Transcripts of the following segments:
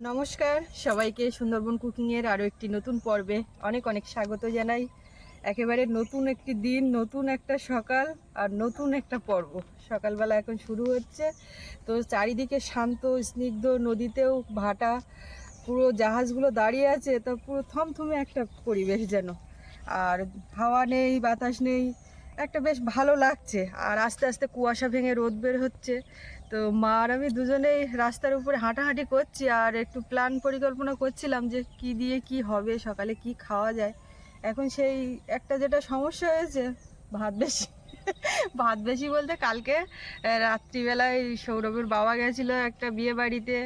নমস্কার, সবাইকে সুন্দরবন কুকিংয়ের আরও একটি নতুন পর্বে অনেক অনেক স্বাগত জানাই। একেবারে নতুন একটি দিন, নতুন একটা সকাল আর নতুন একটা পর্ব। সকালবেলা এখন শুরু হচ্ছে। তো চারিদিকে শান্ত, স্নিগ্ধ নদীতেও ভাটা, পুরো জাহাজগুলো দাঁড়িয়ে আছে, তো পুরো থমথমে একটা পরিবেশ যেন। আর হাওয়া নেই, বাতাস নেই, একটা বেশ ভালো লাগছে। আর আস্তে আস্তে কুয়াশা ভেঙে রোদ বের হচ্ছে। তো মা আর আমি দুজনেই রাস্তার উপরে হাঁটাহাঁটি করছি আর একটু প্ল্যান পরিকল্পনা করছিলাম যে কি দিয়ে কি হবে, সকালে কি খাওয়া যায়। এখন সেই একটা যেটা সমস্যা হয়েছে, ভাত বেশি ভাত বেশি বলতে কালকে রাত্রিবেলায় সৌরভের বাবা গেছিল একটা বিয়ে বাড়িতে,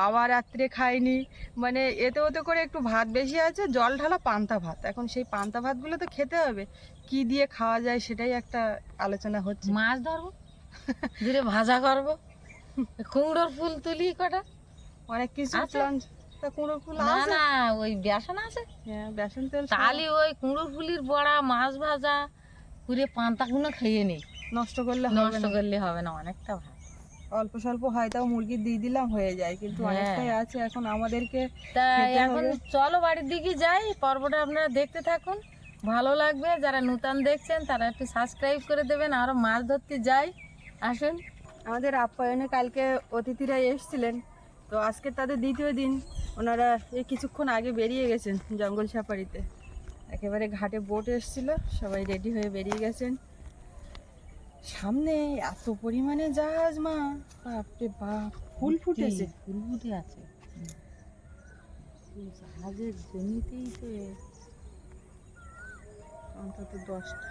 বাবা রাত্রে খায়নি। মানে এতে ওতে করে একটু ভাত বেশি আছে, জল ঢালা পান্তা ভাত। এখন সেই পান্তা ভাতগুলো তো খেতে হবে, কি দিয়ে খাওয়া যায় সেটাই একটা আলোচনা হচ্ছে। মাছ ধরবো? ধরে ভাজা করব। কুমড়োর ফুল তুলি কটা। অনেক কিছু আছে? প্ল্যান তা কুমড়ো ফুল না না ওই বেসন আছে। হ্যাঁ বেসন তেল তাহলে ওই কুমড়োর ফুলির বড়া মাছ ভাজা করে পান্তাগুলো খেয়ে নেই। নষ্ট করলে নষ্ট করলে হবে না অনেকটা ভালো। অল্প স্বল্প হয় তাও মুরগি দিয়ে দিলাম হয়ে যায়। কিন্তু হ্যাঁ। অনেকটাই আছে এখন আমাদেরকে তা এখন। চলো বাড়ির দিকে যাই পর্বটা আপনারা দেখতে থাকুন। ভালো লাগবে যারা নূতন দেখছেন তারা একটু সাবস্ক্রাইব করে দেবেন আরও মাছ ধরতে যাই। আসুন। আমাদের আপ্যায়নে কালকে অতিথিরা এসেছিলেন তো আজকে তাদের দ্বিতীয় দিন। ওনারা এই কিছুক্ষণ আগে বেরিয়ে গেছেন জঙ্গল সাফারিতে। একেবারে ঘাটে বোট এসেছিল সবাই রেডি হয়ে বেরিয়ে গেছেন। সামনে এত পরিমাণে জাহাজ মা! বাপরে বাপ! ফুল ফুটেছে। ফুল ফুটে আছে। জাহাজের জমিতেই তো অন্তত দশটা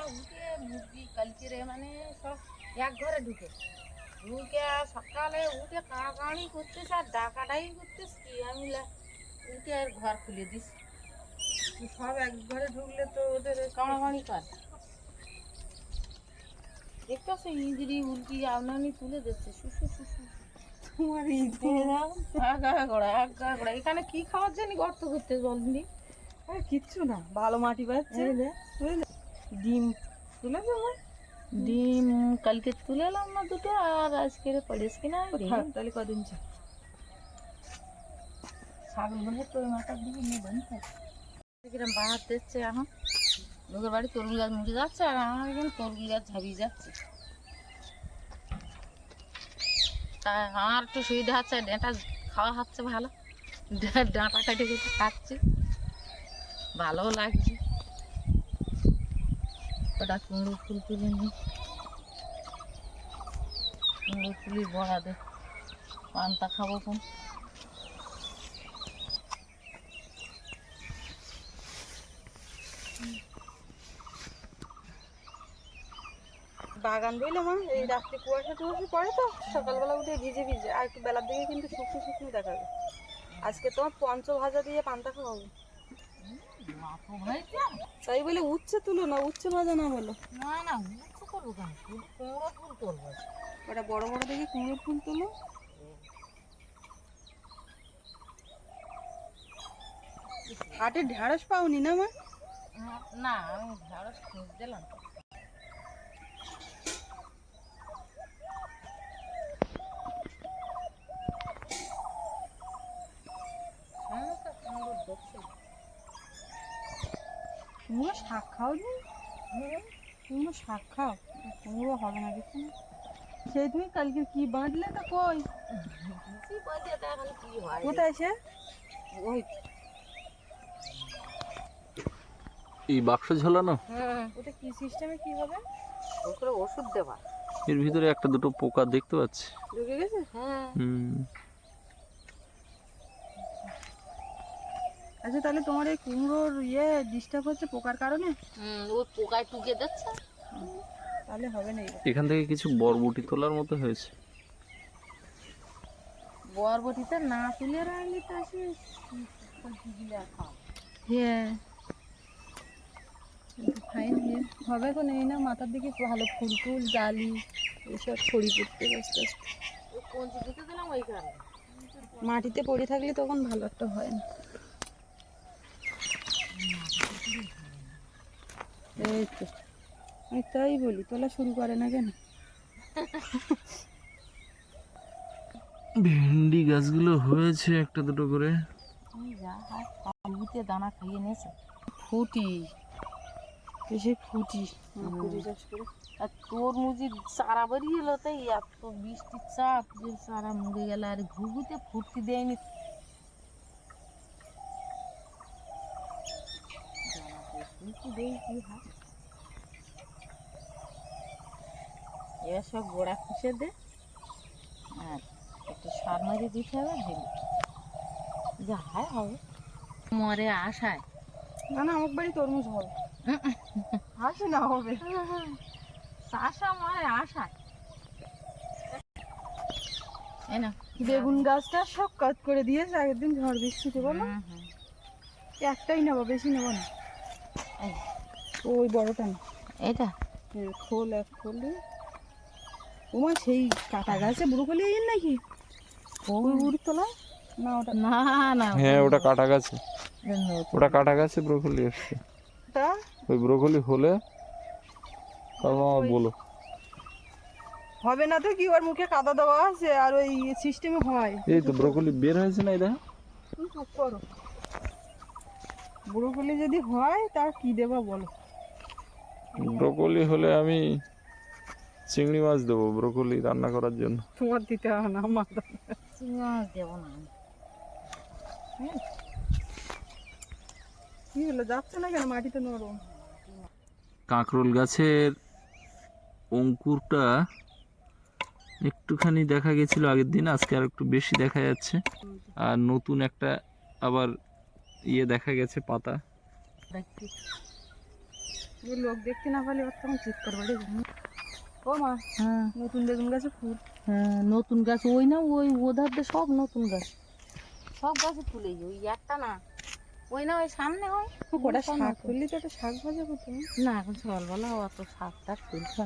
সকালবেলা উঠে মুরগি কালকে রে মানে সব এক ঘরে ঢুকে। ঢুকে সকালে উঠে করতেছে আর করতেছে কি আমি উঠে আর ঘর খুলে দিস সব এক ঘরে ঢুকলে তো ওদের কাড়াকাড়ি কর আপনানি তুলে দিচ্ছে শুশু শুশু তোমার এখানে কি খাওয়ার জানি গর্ত করতে আরে কিচ্ছু না ভালো মাটি পাচ্ছে। বুঝলে ডিম তুলে দেবো। ডিম কালকে তুলে এলাম না দুটো আর আজকে পড়েছ কিনা থাক, তাহলে কদিন চা। ছাগল বলে তোর মাথার দিকে নিয়ে বন্ধ। কিরম বাহার দিচ্ছে এখন। লোকের বাড়ি গাছ মুড়ে যাচ্ছে আর আমার এখানে গাছ ঝাবিয়ে যাচ্ছে। তা আমার একটু সুবিধা হচ্ছে ডেঁটা খাওয়া হচ্ছে ভালো। ডাঁটা কাটে কেটে খাচ্ছি ভালোও লাগছে। ওটা কুমড়ো ফুল তুলে নিই। কুমড়ো ফুলি বড়া দে। পান্তা খাব কোন? বাগান বুঝলে মা এই রাত্রে কুয়াশা টুয়াশা পড়ে তো সকালবেলা উঠে ভিজে ভিজে আর একটু বেলার দিকে কিন্তু শুকনো শুকনো দেখাবে। আজকে তোমার পঞ্চ ভাজা দিয়ে পান্তা খাওয়াবো তাই বলে উচ্ছে তুলো না উচ্ছে ভাজা না বলো। না না উচ্ছে করব কেন? কুমড়ো ফুল তুলবো ওটা বড় বড় দেখে কুমড়ো ফুল তুলো। হাটে ঢেঁড়স পাওনি না মা? না আমি ঢেঁড়স খুঁজ দিলাম তো। সমস্ত কুমড়োর দেখছি। কুমড়ো শাক খাও নি কুমড়ো শাক খাও। কুমড়ো হবে না কিছু সেই তুমি কালকে কি বাঁধলে তো কই? হয়? কোথায় সে? ওই এই বাক্স ঝোলানো? হুম, ওটা কি সিস্টেমে কি হবে? ওষুধ দেওয়া। এর ভিতরে একটা দুটো পোকা দেখতে পাচ্ছি। ঢুকে গেছে? হ্যাঁ। হুম। আচ্ছা তাহলে তোমার এই কুমড়োর ইয়ে ডিস্টার্ব হচ্ছে পোকার কারণে? হুম, ওই পোকায় টুকে যাচ্ছে তাহলে হবে না এখান থেকে কিছু বরবটি তোলার মতো হয়েছে। বরবটিতে না তুলে রাখলে তো আসে হ্যাঁ। ফাইন হ্যাঁ। হবে তো নেই না? মাথার দিকে ভালো ফুল টুল জালি এসব ছড়ি পড়তে আস্তে আস্তে ওই কঞ্চি দিতে দিলাম ওইখানে। মাটিতে পড়ে থাকলে তখন ভালো একটা হয় না। এই তো। আমি তাই বলি তোলা শুরু করে না কেন? ভেন্ডি গাছগুলো হয়েছে একটা দুটো করে। হয় দানা খাইয়ে নিয়েছে। ফুটি। বেশি ফুটি। ফুটি চাষ করে। আর তরমুজের চারা বেরিয়ে এলো তাই এত বৃষ্টির চাপ যে চারা মরে গেল আর ঘুঘুতে ফুটতে দেয়নি ফুটতে দেয় কি হয় এবার সব গোড়া খুঁজে দে। আর একটু সার মারি দিতে হবে দিলে যা হয় হবে। মরে আশায় না না আমার বাড়ি তরমুজ হবে আসে না হবে। আশা মরে আশায়। বেগুন গাছটা সব কাজ করে দিয়েছে আগের দিন ঝড় বৃষ্টিতে বলো। একটাই নেব বেশি নেব না। ওই বড়টা না। এটা? এ, খোল এক খোল। ওমা সেই কাটা গাছে ব্রুকলি এর নাকি? ওই উড়ি তোলা না ওটা না না হ্যাঁ ওটা কাটা গেছে। ওটা কাটা গেছে ব্রোকলি এসছে। ওটা ওই ব্রোকলি হলে তারপর আমার বলো। হবে না তো কি ওর মুখে কাদা দেওয়া আছে আর ওই সিস্টেমে হয়। এই তো ব্রোকলি বের হয়েছে না এটা তুমি চুপ করো। ব্রুকলি যদি হয় তা কি দেবা বলো। ব্রোকলি হলে আমি চিংড়ি মাছ দেবো ব্রোকলি রান্না করার জন্য। তোমার দিতে হবে না আমার চিংড়ি মাছ দেবো না। কি হলো যাচ্ছে না কেন মাটিতে নরম? কাঁকরোল গাছের অঙ্কুরটা একটুখানি দেখা গেছিল আগের দিন আজকে আর একটু বেশি দেখা যাচ্ছে। আর নতুন একটা আবার ইয়ে দেখা গেছে পাতা। এই লোক দেখতে না পারলে ওর তখন চিৎকার বাড়ি ও মা হ্যাঁ। নতুন বেগুন গাছে ফুল। হ্যাঁ নতুন গাছ ওই না ওই ওধার দিয়ে সব নতুন গাছ। সব গাছে তুলে ওই একটা না ওই না ওই সামনে হয়। কটা শাক। তুললি তো একটা শাক ভাজা করতে না। এখন সকালবেলা অত শাক টাক তুলছে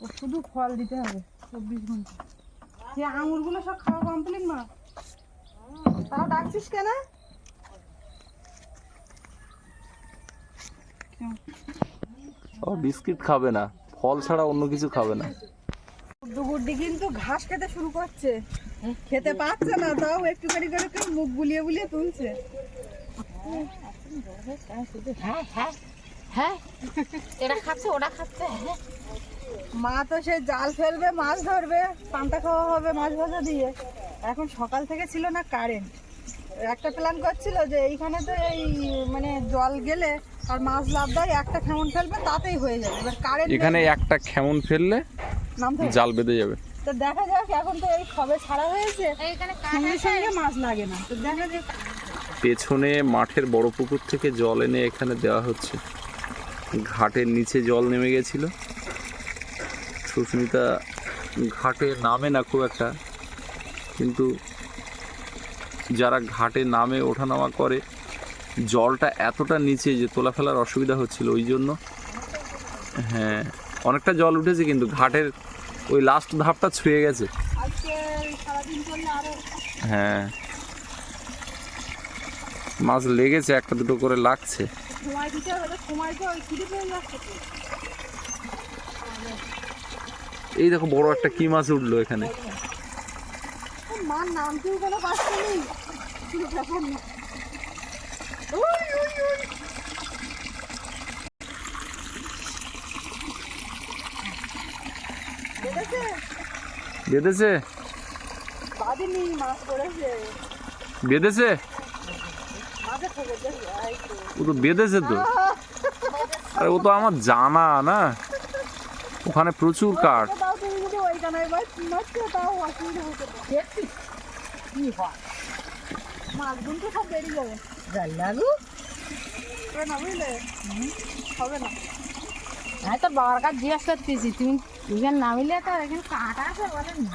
ও শুধু ফল দিতে হবে চব্বিশ ঘণ্টা। সে আঙুরগুলো সব খাওয়া কমপ্লিট মা? তাও ডাকছিস কেন? ও বিস্কিট খাবে না ফল ছাড়া অন্য কিছু খাবে না। গুড্ডু কিন্তু ঘাস খেতে শুরু করছে। খেতে পাচ্ছে না তাও একটুখানি করে কেউ মুখ বুলিয়ে বুলিয়ে তুলছে। হ্যাঁ হ্যাঁ। হ্যাঁ এটা খাচ্ছে ওটা খাচ্ছে হ্যাঁ। মা তো সে জাল ফেলবে মাছ ধরবে পান্তা খাওয়া হবে মাছ ভাজা দিয়ে। এখন সকাল থেকে ছিল না কারেন্ট একটা প্ল্যান করছিল যে এইখানে তো এই মানে জল গেলে আর মাছ লাভ দেয় একটা খেমন ফেলবে তাতেই হয়ে যাবে। এবার কারেন্ট এখানে একটা খেমন ফেললে নামতে জাল বেঁধে যাবে। তো দেখা যাক এখন তো এই খবে ছাড়া হয়েছে এইখানে সঙ্গে সঙ্গে মাছ লাগে না। তো দেখা যাক। পেছনে মাঠের বড় পুকুর থেকে জল এনে এখানে দেওয়া হচ্ছে। ঘাটের নিচে জল নেমে গেছিল। সুস্মিতা ঘাটে নামে না খুব একটা, কিন্তু যারা ঘাটে নামে ওঠানামা করে, জলটা এতটা নিচে যে তোলা ফেলার অসুবিধা হচ্ছিল ওই জন্য। হ্যাঁ অনেকটা জল উঠেছে কিন্তু ঘাটের ওই লাস্ট ধাপটা ছুঁয়ে গেছে। হ্যাঁ। মাছ লেগেছে, একটা দুটো করে লাগছে ওই খিদে পেয়ে যাচ্ছে তো। এই দেখো বড় একটা কি মাছ উঠল এখানে? বেঁধেছে। বেঁধেছে। ও তো বেঁধেছে তো। আরে ও তো আমার জানা না? ওখানে প্রচুর কাঠ। তাও তুমি যদি ওইখানে এবার মারছো, তাও অসুবিধা হতে পারে। দেখছিস? কি হয়? মাছগুলো তো সব বেরিয়ে যাবে। জাল লাগু হবে না বুঝলে? হবে না। আমি তোর বাবার কাছে জিজ্ঞাসা করতেছি তুমি এখানে নামিলে তো এখানে কাটা আছে? বলে না।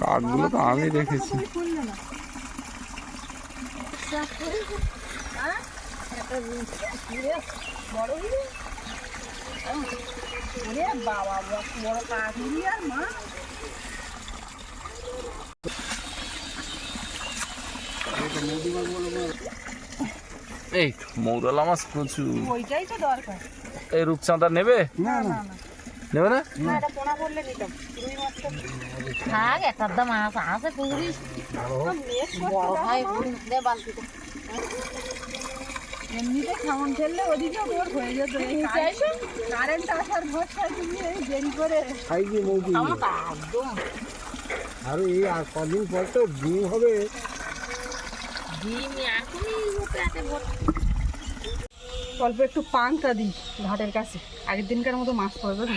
কাঠগুলো তো আমি দেখেছি। খুললে না। ওরে বাবা বড় বড় আর মা। এই মৌরলা মাছ প্রচুর। ওইটাই তো দরকার। এই রূপচাঁদা নেবে? না না না। নেবে না? না এটা পোনা করলে নিতাম রুই মাছটা। থাক একটা দাম আছে আছে মেস বড় ভাই বালতিতে। এমনিতে খাওয়ান ফেললে ওদিকে ওর হয়ে যেত। এই কারেন্ট আসার ভরসায় তুমি এই দেরি করে আরে আর এই আর কদিন পর তো ডিম হবে। ডিম এখনই পেটে অল্প একটু পানটা দিই ঘাটের কাছে। আগের দিনকার মতো মাছ পড়বে না।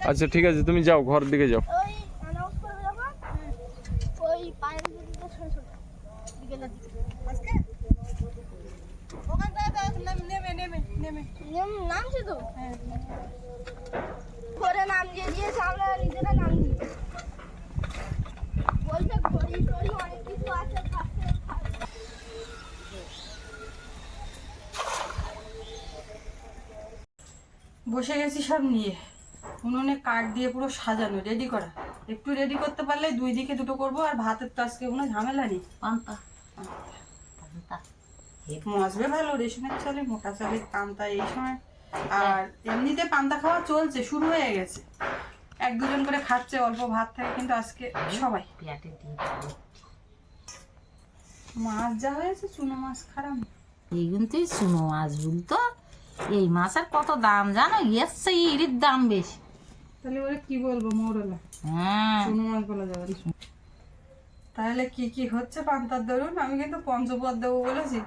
বলছে ঘড়ি টড়ি অনেক কিছু আছে থাকতে থাকতে। বসে গেছি সব নিয়ে। উনুনে কাঠ দিয়ে পুরো সাজানো রেডি করা। একটু রেডি করতে পারলে দুই দিকে দুটো করব আর ভাতের তো আজকে কোনো ঝামেলা নেই। পান্তা। পান্তা। মজবে ভালো রেশনের চালে মোটা চালের পান্তা এই সময়। আর এমনিতে পান্তা খাওয়া চলছে শুরু হয়ে গেছে। এক দুজন করে খাচ্ছে অল্প ভাত থাকে কিন্তু আজকে সবাই। মাছ যা হয়েছে চুনো মাছ খারাপ। এই কিন্তু চুনো মাছ বলতো এই মাছের কত দাম জানো? এসছে ইরির দাম বেশি। তাহলে ওরা কি বলব মৌরলা? হ্যাঁ। চুনো মাছ বলা যাবে তাহলে কি কি হচ্ছে পান্তার দরুন? আমি কিন্তু পঞ্চপদ দেবো বলেছি।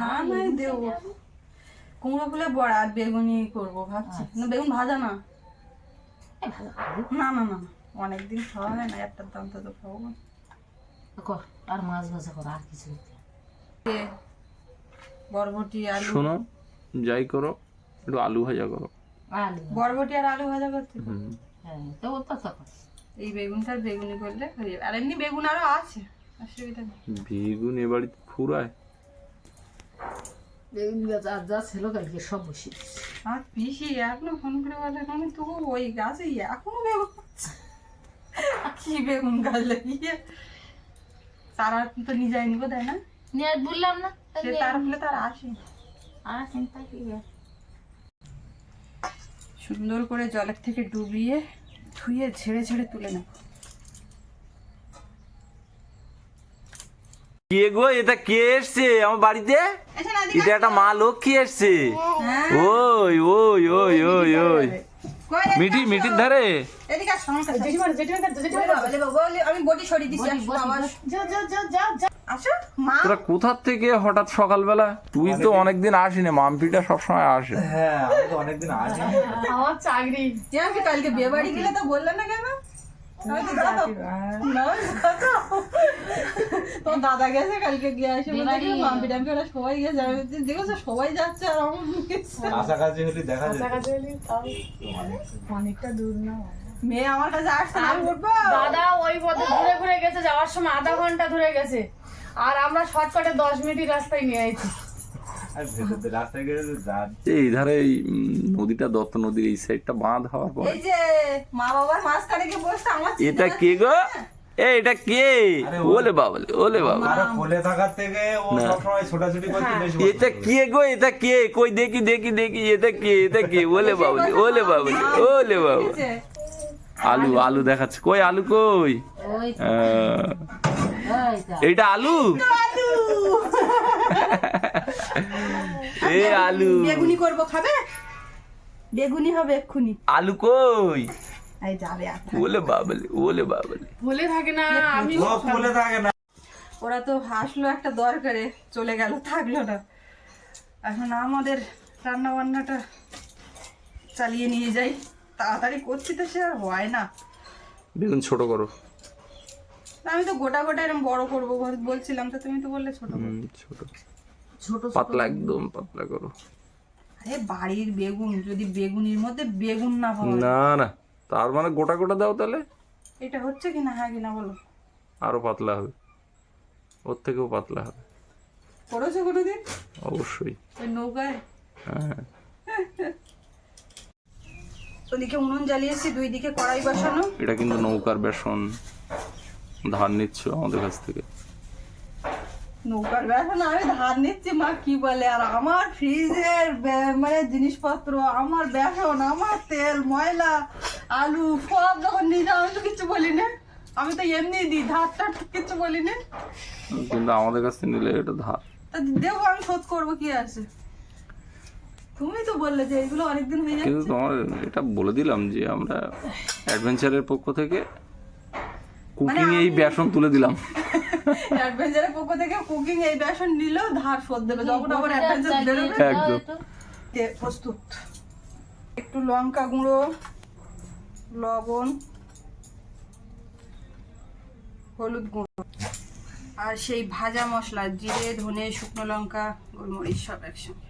না না দেবো। কুমড়ো ফুলে বড়া আর বেগুনি করব ভাবছি। না বেগুন ভাজা না। না না না অনেকদিন খাওয়া হয় না একটার দাম তো খাব আর মাছ ভাজা কর আর কিছু বরবটি আলু। শোনো যাই করো একটু আলু ভাজা করো। বরবটি আর আলু ভাজা করতে। হ্যাঁ তো ও তো এই বেগুনটার বেগুনি করলে আর এমনি বেগুন আরও আছে অসুবিধা নেই। বেগুন এ বাড়িতে ফুরায়। বেগুন গাছ আর যা ছিল কালকে সব বসে আর পিসি এখনও ফোন করে বলে আমি তো ওই গাছে এখনও বেগুন। কি বেগুন গাছ লাগিয়ে। তারা তো নিজে নিব দেয় না। নিয়ে বললাম না। সে তার ফলে তার আসে আর চিন্তা কি সুন্দর করে জলের থেকে ডুবিয়ে ধুয়ে ছেড়ে ছেড়ে তুলে নেব। কে গো? এটা কে এসছে? আমার বাড়িতে? এটা একটা মা লক্ষ্মী এসছে। ওই ওই ওই ওই ওই মিটি মিটির ধারে? আমি বটি সরিয়ে আসো মা। তোরা কোথার থেকে হঠাৎ সকালবেলা? তুই তো অনেকদিন আসিনি মামপিটা সবসময় আসে। হ্যাঁ আমি তো অনেকদিন আছি যে আমি কালকে বিয়ে বাড়ি গেলে তো বললে না কেন। তোমার দাদা গেছে কালকে গিয়ে আসে মাম্পি টাম্পি ওরা সবাই গেছে। আমি দেখেছ সবাই যাচ্ছে আর আমার কাছাকাছি হলে দেখা যায়। মেয়ে আমার কাছে আসছে না, আমি উঠবো। দাদা ওই পথে ঘুরে ঘুরে গেছে যাওয়ার সময় আধা ঘণ্টা ধরে গেছে। আর আমরা শর্টকাটে দশ মিনিট রাস্তায় নিয়ে আইছি। এই ধারে এই নদীটা দত্ত নদীর এই সাইডটা বাঁধ হওয়ার পর। এই যে মা বাবার মাঝখানে গিয়ে বসতে আমার এটা কে গো? এ এটা কে? ওলে বাবলে ওলে বাবা। কোলে থাকার থেকে ও সবসময় ছোটাছুটি করতে বেশি এটা কে গো? এটা কে? কই দেখি দেখি দেখি এটা কে? এটা কে? ওলে বাবলে ওলে বাবলে ওলে বাবা। আলু আলু দেখাচ্ছে। কই আলু কই? ওই ওই আলু? এ আলু। বেগুনি করব খাবে? বেগুনি হবে এক্ষুনি। আলু কই? এই যাবে আর থাক। ওলে বাবলে ওলে বাবলে। বলে থাকে না আমি কোলে থাকে না। ওরা তো আসলো একটা দরকারে চলে গেল থাকল না। এখন আমাদের রান্না বান্নাটা চালিয়ে নিয়ে যাই। তাড়াতাড়ি করছি তো সে আর হয় না। বেগুন ছোট করো। আমি তো গোটা গোটা এরকম বড় করব বলছিলাম তো তুমি তো বললে ছোট ছোট। ছোট পাতলা একদম পাতলা করো। আরে বাড়ির বেগুন যদি বেগুনির মধ্যে বেগুন না পাওয়া যায়। না না তার মানে গোটা গোটা দাও তাহলে। এটা হচ্ছে কিনা হ্যাঁ কিনা বলো। আরও পাতলা হবে। ওর থেকেও পাতলা হবে। করেছ কোনোদিন? অবশ্যই। ওই নৌকায়? হ্যাঁ। ওদিকে উনুন জ্বালিয়েছি দুই দিকে কড়াই বসানো। এটা কিন্তু নৌকার বেসন। ধার নিচ্ছ আমাদের কাছ থেকে? নৌকার বেসন আমি ধার নিচ্ছি মা কি বলে? আর আমার ফ্রিজের মানে জিনিসপত্র আমার বেসন আমার তেল ময়লা আলু সব যখন নিয়ে যাও আমি তো কিছু বলি না। আমি তো এমনি দিই ধার টার কিছু বলি না। কিন্তু আমাদের কাছ থেকে নিলে এটা ধার। তা দেবো আমি শোধ করব কি আছে? তুমি তো বললে যে এগুলো অনেকদিন হয়ে কিন্তু তোমার এটা বলে দিলাম যে আমরা অ্যাডভেঞ্চারের পক্ষ থেকে কুকিং এই বেসন তুলে দিলাম। অ্যাডভেঞ্চারের পক্ষ থেকে কুকিং এই বেসন নিলেও ধার শোধ দেবে। যখন আবার অ্যাডভেঞ্চার বেরোবে একদম। প্রস্তুত? একটু লঙ্কা গুঁড়ো লবণ হলুদ গুঁড়ো আর সেই ভাজা মশলা জিরে ধনে শুকনো লঙ্কা গোলমরিচ সব একসঙ্গে।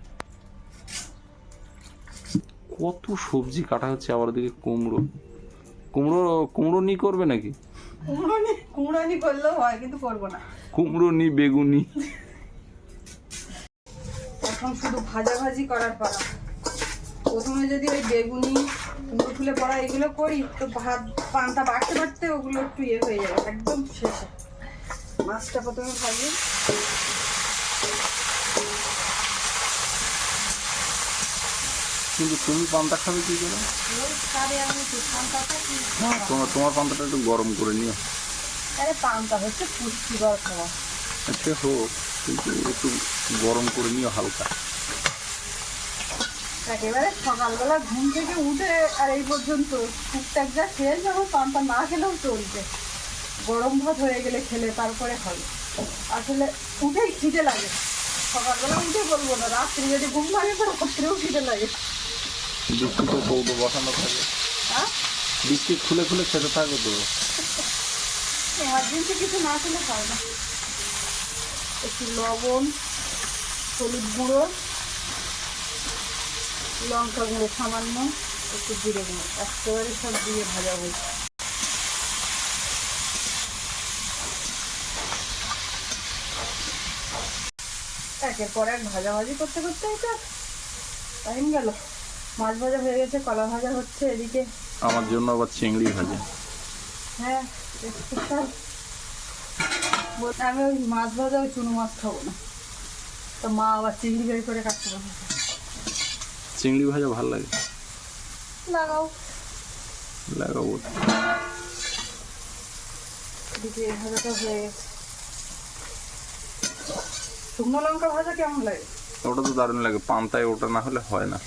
কত সবজি কাটা হচ্ছে আবার ওদিকে কুমড়ো। কুমড়ো কুমড়ো নি করবে নাকি? কুমড়োনি কুমড়োনি করলেও হয় কিন্তু করব না। কুমড়ো নি বেগুনি। এখন শুধু ভাজাভাজি করার পালা। প্রথমে যদি ওই বেগুনি কুমড়ো ফুলে পড়া এগুলো করি তো ভাত পান্তা বাড়তে বাড়তে ওগুলো একটু ইয়ে হয়ে যাবে একদম শেষে। মাছটা প্রথমে ভাজি। কিন্তু তুমি পান্তা খাবে কি করে? কি তোমার তোমার পান্তাটা একটু গরম করে নিও। পান্তা হচ্ছে পুষ্টিকর খাবার সে হোক, কিন্তু একটু গরম করে নিও হালকা। একেবারে সকালবেলা ঘুম থেকে উঠে আর এই পর্যন্ত টুকটাক যা খেয়ে যাব, পান্তা না খেলেও চলবে। গরম ভাত হয়ে গেলে খেলে, তারপরে হবে আসলে উঠেই খিদে লাগে। সকালবেলা উঠে বলব না, রাত্রি যদি ঘুম ভাঙে তো রাত্রেও খিদে লাগে। বিস্কুট তো কৌটো বসানো থাকে। হ্যাঁ? বিস্কিট খুলে খুলে খেতে থাকো তো। এমার্জেন্সি কিছু না খেলে হয় না। একটু লবণ হলুদ গুঁড়ো লঙ্কা গুঁড়ো সামান্য একটু জিরে গুঁড়ো। একেবারে সব দিয়ে ভাজা হয়েছে। একের পর এক ভাজাভাজি করতে করতে এটা টাইম গেল। মাছ ভাজা হয়ে গেছে কলা ভাজা হচ্ছে এদিকে। আমার জন্য আবার চিংড়ি ভাজা। হ্যাঁ আমি ওই মাছ ভাজা ওই চুনো মাছ খাব না। তো মা আবার চিংড়ি বের করে কাটতে পারবে চিংড়ি ভাজা ভালো লাগে? লাগাও। লাগাবো। এদিকে ভাজাটা হয়ে গেছে। শুকনো লঙ্কা ভাজা কেমন লাগে? ওটা তো দারুণ লাগে পান্তায় ওটা না হলে হয় না।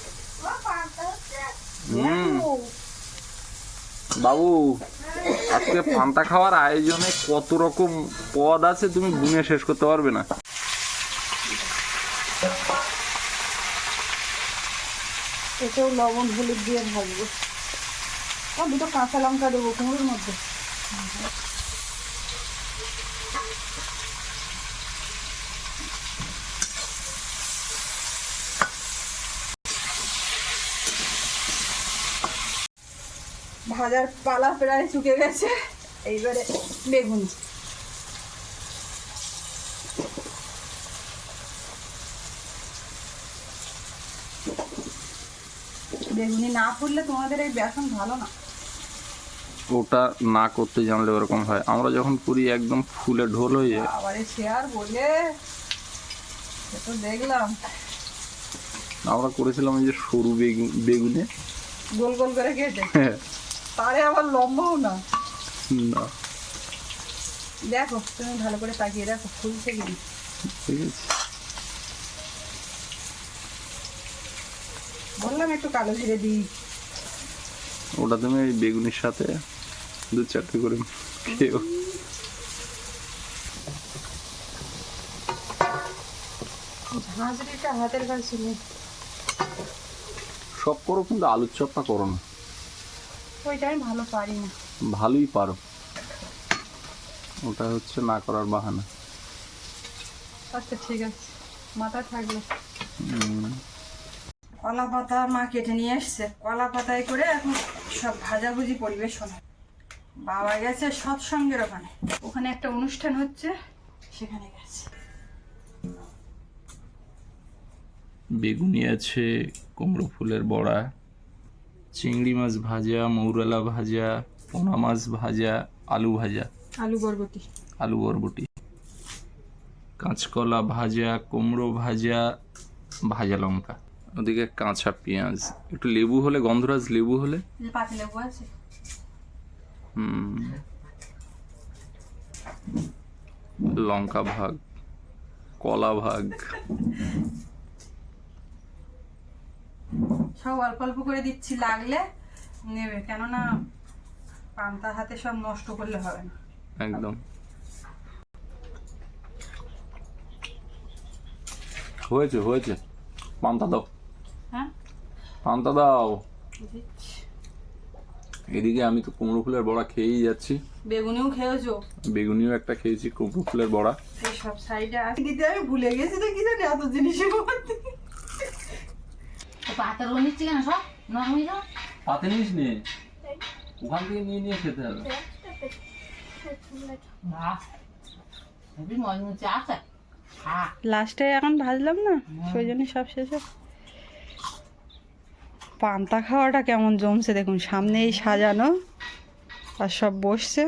বাবু, আজকে পান্তা খাওয়ার আয়োজনে কত রকম পদ আছে তুমি গুনে শেষ করতে পারবে না। এতেও লবণ, হলুদ দিয়ে ভাজবো। দুটো কাঁচা লঙ্কা দেবো কুমড়োর মধ্যে। ভাজার পালা প্রায় চুকে গেছে। এইবারে বেগুন। বেগুনি না ফুললে তোমাদের এই বেসন ভালো না। ওটা না করতে জানলে ওরকম হয়। আমরা যখন পুরি একদম ফুলে ঢোল হয়ে যায়। আবার শেয়ার বলে তো দেখলাম। আমরা করেছিলাম যে সরু বেগুন বেগুনে। গোল গোল করে কেটে। হ্যাঁ। তারে আবার লম্বাও না। না। দেখো তুমি ভালো করে তাকিয়ে দেখো ফুলছে কি ঠিক আছে। বললাম একটু কালো জিরে দিই। ওটা তুমি ওই বেগুনির সাথে দু চারটে করে খেয়েও। হাতের কাছে নেই সব করো কিন্তু আলুর চপটা করো না। ওইটা আমি ভালো পারি না। ভালোই পারো। ওটা হচ্ছে না করার বাহানা। আচ্ছা ঠিক আছে। মাথা হুম, কলা পাতা মা কেটে নিয়ে এসছে। কলা পাতায় করে এখন সব ভাজাভুজি পরিবেশন। বাবা গেছে সৎসঙ্গের ওখানে। ওখানে একটা অনুষ্ঠান হচ্ছে সেখানে গেছে। বেগুনি আছে কুমড়ো ফুলের বড়া। চিংড়ি মাছ ভাজা মৌরলা ভাজা পোনা মাছ ভাজা আলু ভাজা। আলু বরবটি। আলু বরবটি। কাঁচকলা ভাজা কুমড়ো ভাজা ভাজা লঙ্কা। ওদিকে কাঁচা পেঁয়াজ। একটু লেবু হলে গন্ধরাজ লেবু হলে? লেবু আছে। হুম। লঙ্কা ভাগ কলা ভাগ। সব অল্প অল্প করে দিচ্ছি লাগলে নেবে। কেননা পান্তা হাতে সব নষ্ট করলে হবে না। একদম। হয়েছে হয়েছে। পান্তা দাও। হ্যাঁ? পান্তা দাও। এদিকে আমি তো কুমড়ো ফুলের বড়া খেয়েই যাচ্ছি। বেগুনিও খেয়েছো? বেগুনিও একটা খেয়েছি কুমড়ো ফুলের বড়া। এই সব সাইডে আছে। দিতে আমি ভুলে গেছি তো কি জানি এত জিনিসের মধ্যে। পাতার ও নিচ্ছে কেন সব? যাও পাতে নিস নিয়ে ওখান থেকে নিয়ে নিয়ে খেতে হবে। হ্যাঁ লাস্টে এখন ভাজলাম না? সেই জন্য সব শেষে পান্তা খাওয়াটা কেমন জমছে দেখুন সামনে এই সাজানো আর সব বসছে।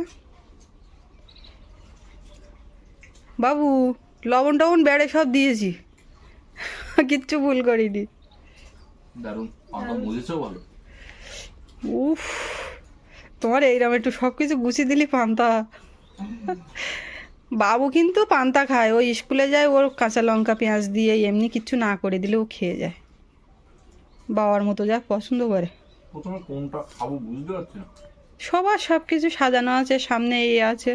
বাবু লবণ টবণ বেড়ে সব দিয়েছি। কিচ্ছু ভুল করিনি। দারুণ পান্তা বুঝেছ ভালো উফ তোমার এইরকম একটু সব কিছু গুছিয়ে দিলি পান্তা। বাবু কিন্তু পান্তা খায় ও স্কুলে যায় ওর কাঁচা লঙ্কা পেঁয়াজ দিয়ে এমনি কিচ্ছু না করে দিলে ও খেয়ে যায়। বাবার মতো যা পছন্দ করে। কোনটা খাব বুঝতে পারছি না। সবার সব কিছু সাজানো আছে সামনে এই আছে।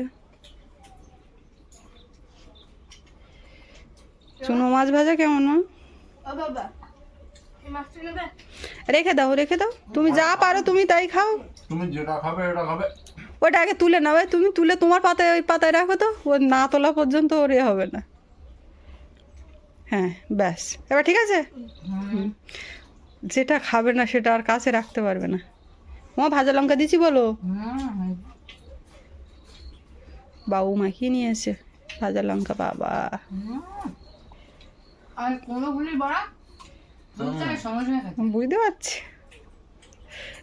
চুনো মাছ ভাজা কেমন মা? বাবা। রেখে দাও রেখে দাও। তুমি যা পারো তুমি তাই খাও। তুমি যেটা খাবে এটা খাবে। ওটা আগে তুলে নাও তুমি তুলে তোমার পাতায় ওই পাতায় রাখো তো? ও না তোলা পর্যন্ত ওর এ হবে না। হ্যাঁ ব্যাস। এবার ঠিক আছে? যেটা খাবে না সেটা আর কাছে রাখতে পারবে না। মা ভাজা লঙ্কা দিছি বলো? বাবু মাখিয়ে নিয়ে এসে ভাজা লঙ্কা বাবা। আমি কোনো ভুলি বড়া। বুঝতে পারছি।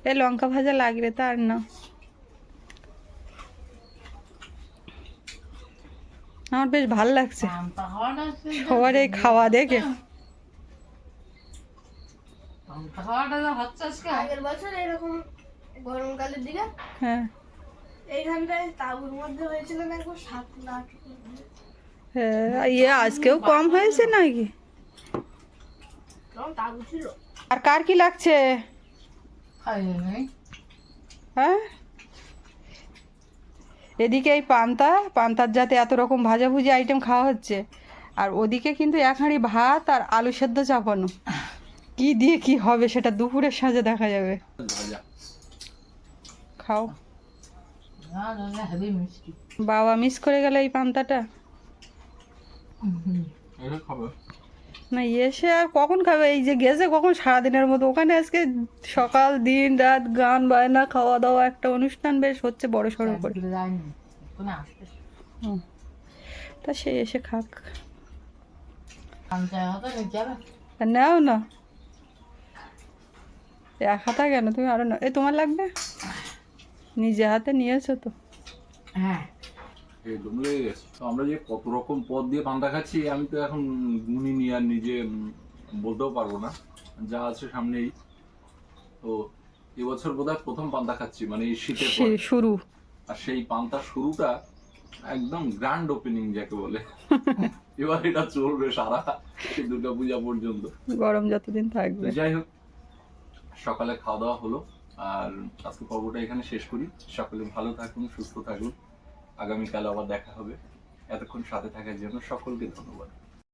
এই লঙ্কা ভাজা লাগবে তার না। আমার বেশ ভালো লাগছে। সবার এই খাওয়া দেখে। আগের বছর এরকম গরমকালের দিকে হ্যাঁ। এইখানটায় তাঁবুর মধ্যে হয়েছিল না সাত না হ্যাঁ ইয়ে আজকেও কম হয়েছে নাকি? আর কার কি লাগছে? হ্যাঁ? এদিকে এই পান্তা পান্তার যাতে এত রকম ভাজাভুজি আইটেম খাওয়া হচ্ছে। আর ওদিকে কিন্তু এক হাঁড়ি ভাত আর আলু সেদ্ধ চাপানো। কি দিয়ে কি হবে সেটা দুপুরের সাজে দেখা যাবে। খাও। বাবা মিস করে গেল এই পান্তাটা। খাবে। না এসে আর কখন খাবে? এই যে গেছে কখন সারাদিনের মতো? ওখানে আজকে সকাল দিন রাত গান বায়না খাওয়া দাওয়া একটা অনুষ্ঠান বেশ হচ্ছে বড় সড়ো করে। তা সে এসে খাক। নাও না। এক হাতা কেন? তুমি আরও না এ তোমার লাগবে? নিজে হাতে নিয়েছো তো। হ্যাঁ। এই দম লেগে গেছে। তো আমরা যে কত রকম পদ দিয়ে পান্তা খাচ্ছি আমি তো এখন গুনি নিয়ে আর নিজে বলতেও পারব না। যা আছে সামনেই। তো এবছর বোধহয় প্রথম পান্তা খাচ্ছি মানে এই শীতের শুরু। আর সেই পান্তা শুরুটা একদম গ্র্যান্ড ওপেনিং যাকে বলে। এবার এটা চলবে সারা সেই দুর্গাপূজা পর্যন্ত। গরম যতদিন থাকবে। যাই হোক সকালে খাওয়া দাওয়া হলো। আর আজকে পর্বটা এখানে শেষ করি। সকলে ভালো থাকুন সুস্থ থাকুন। আগামীকাল আবার দেখা হবে। এতক্ষণ সাথে থাকার জন্য সকলকে ধন্যবাদ।